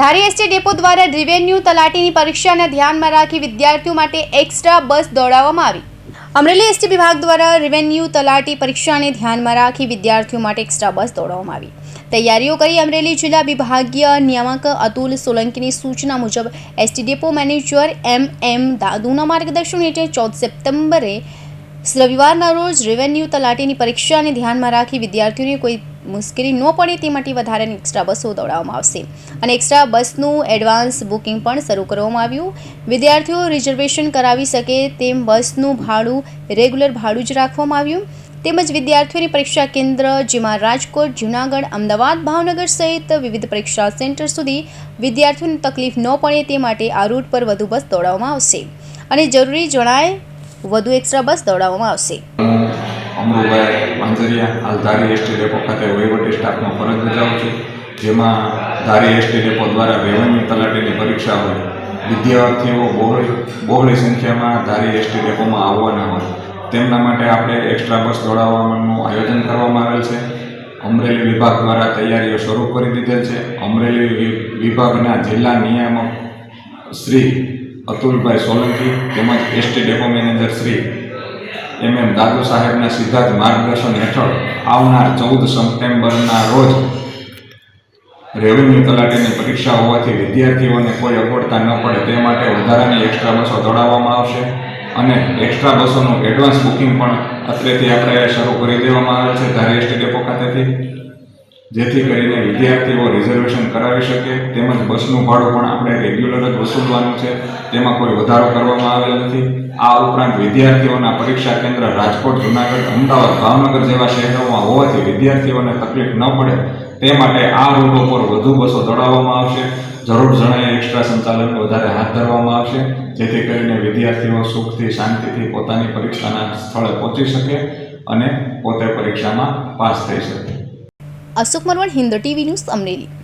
ધારી ST depot દ્વારા revenue તલાટીની પરીક્ષાને ધ્યાનમાં રાખી વિદ્યાર્થીઓ માટે એક્સ્ટ્રા બસ દોડાવવામાં આવી. અમરેલી એસટી વિભાગ દ્વારા રિવેન્યુ તલાટી પરીક્ષાને ધ્યાનમાં રાખી વિદ્યાર્થીઓ માટે એક્સ્ટ્રા બસ દોડાવવામાં આવી. તૈયારીઓ કરી અમરેલી જિલ્લા વિભાગીય નિયામક અતુલ સોલંકીની સૂચના મુજબ ST depot manager M M દાદુના માર્ગદર્શન હેઠળ ચૌદ સપ્ટેમ્બરે રવિવારના રોજ રેવન્યુ તલાટીની પરીક્ષાને ધ્યાનમાં રાખી વિદ્યાર્થીઓને કોઈ મુશ્કેલી ન પડે તે માટે વધારાની એક્સ્ટ્રા બસો દોડાવવામાં આવશે. અને એક્સ્ટ્રા બસનું એડવાન્સ બુકિંગ પણ શરૂ કરવામાં આવ્યું. વિદ્યાર્થીઓ રિઝર્વેશન કરાવી શકે તેમ બસનું ભાડું રેગ્યુલર ભાડું જ રાખવામાં આવ્યું. તેમજ વિદ્યાર્થીઓની પરીક્ષા કેન્દ્ર જેમાં રાજકોટ, જૂનાગઢ, અમદાવાદ, ભાવનગર સહિત વિવિધ પરીક્ષા સેન્ટર સુધી વિદ્યાર્થીઓને તકલીફ ન પડે તે માટે આ રૂટ પર વધુ બસ દોડાવવામાં આવશે. અને જરૂરી જણાય, વધુ એક્સ્ટ્રા બસ દોડાવવામાં આવશે. અમરુભાઈ માંજરિયા હાલ ધારી એસટી ડેપો ખાતે વહીવટી સ્ટાફમાં ફરજ બજાવું છું, જેમાં ધારી એસટી ડેપો દ્વારા રેવન્યુ તલાટીની પરીક્ષા હોય, વિદ્યાર્થીઓ બહોળી બહોળી સંખ્યામાં ધારી એસટી ડેપોમાં આવવાના હોય. તેમના માટે આપણે એક્સ્ટ્રા બસ દોડાવવાનું આયોજન કરવામાં આવેલ છે. અમરેલી વિભાગ દ્વારા તૈયારીઓ શરૂ કરી દીધેલ છે. અમરેલી વિભાગના જિલ્લા નિયામક શ્રી અતુલભાઈ સોલંકી તેમજ ST depot manager Shri M M Dadu સાહેબના સીધા જ માર્ગદર્શન હેઠળ આવનાર ચૌદ સપ્ટેમ્બરના રોજ રેવન્યુ તલાટીની પરીક્ષા હોવાથી વિદ્યાર્થીઓને કોઈ અગવડતા ન પડે. તે માટે વધારાની એક્સ્ટ્રા બસો દોડાવવામાં આવશે અને એક્સ્ટ્રા બસોનું એડવાન્સ બુકિંગ પણ અત્રેથી આપણે શરૂ કરી દેવામાં આવે છે. ધારી એસટી ડેપો ખાતેથી જેથી કરીને વિદ્યાર્થીઓ રિઝર્વેશન કરાવી શકે. તેમજ બસનું ભાડું પણ આપણે રેગ્યુલર જ વસૂલવાનું છે. તેમાં કોઈ વધારો કરવામાં આવેલ નથી. આ ઉપરાંત વિદ્યાર્થીઓના પરીક્ષા કેન્દ્ર રાજકોટ, જુનાગઢ, અમદાવાદ, ભાવનગર જેવા શહેરોમાં હોવાથી વિદ્યાર્થીઓને તકલીફ ન પડે. તે માટે આ રૂટો પર વધુ બસો દોડાવવામાં આવશે. જરૂર જણાય એક્સ્ટ્રા સંચાલન વધારે હાથ ધરવામાં આવશે. જેથી કરીને વિદ્યાર્થીઓ સુખથી, શાંતિથી પોતાની પરીક્ષાના સ્થળે પહોંચી શકે અને પોતે પરીક્ષામાં પાસ થઈ શકે. Ashok Marvan Hind T V news Amreli.